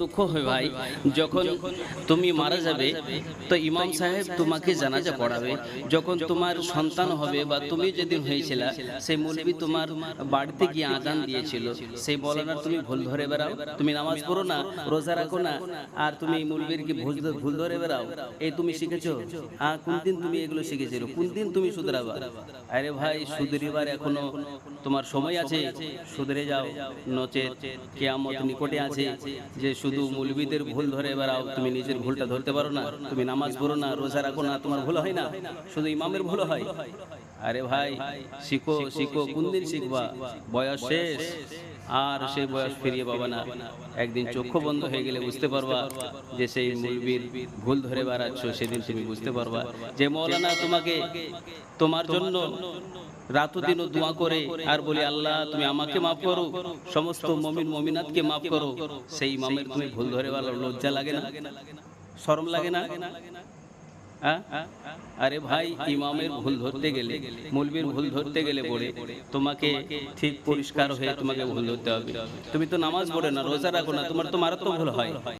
দুঃখ হয় ভাই। যখন তুমি মারা যাবে, তো ইমাম সাহেব তোমাকে জানাজা পড়াবে যখন তোমার সন্তান হবে বা তুমি যেদিন হয়েছিল, সেই মৌলবী তোমার বাড়িতে গিয়ে আজান দিয়েছিল। সেই বলার তুমি ভুল ধরে বেড়াও। তুমি নামাজ পড়ো না, রোজা রাখো না, আর তুমি মৌলবীর কি ভুল ভুল ধরে বেড়াও। এই তুমি শিখেছো? হ্যাঁ কোন দিন তুমি এগুলো শিখেছিল? কোন দিন তুমি শুধরাবা? আরে ভাই, শুধরিবার এখনও তোমার সময় আছে। শুধরে যাও। নচেত কেয়ামত নিকটে আছে। যে শুধু মুলবিদের ভুল ধরে এবার তুমি নিজের ভুলটা ধরতে পারো না, তুমি নামাজ পড়ো না, রোজা রাখো না, তোমার ভুল হয় না, শুধু ইমামের ভুল হয়। আরে ভাই, শিখো শিখো, কোনদিন শিখবা? বয়স শেষ। আর সেই বয়স ফিরিয়ে পাবা না। একদিন চক্ষু বন্ধ হয়ে গেলে বুঝতে পারবা যে সেই মৌলবীর ভুল ধরে বেড়াচ্ছ, সেদিন তুমি বুঝতে পারবা যে মৌলানা তোমাকে তোমার জন্য রাত দিনও দোয়া করে আর বলি, আল্লাহ, তুমি আমাকে মাফ করো, সমস্ত মমিন মমিনাতকে মাফ করো। সেই ইমামের তুমি ভুল ধরে বেড়াও লজ্জা লাগে না? শরম লাগে না? আরে ভাই, ইমামের ভুল ধরতে গেলে, মৌলবীর ভুল ধরতে গেলে বলে তোমাকে ঠিক পরিষ্কার হয়ে তোমাকে ভুল ধরতে হবে। তুমি তো নামাজ পড়ে না, রোজা রাখো না, তোমার তো মারাত্মক ভুল হয়।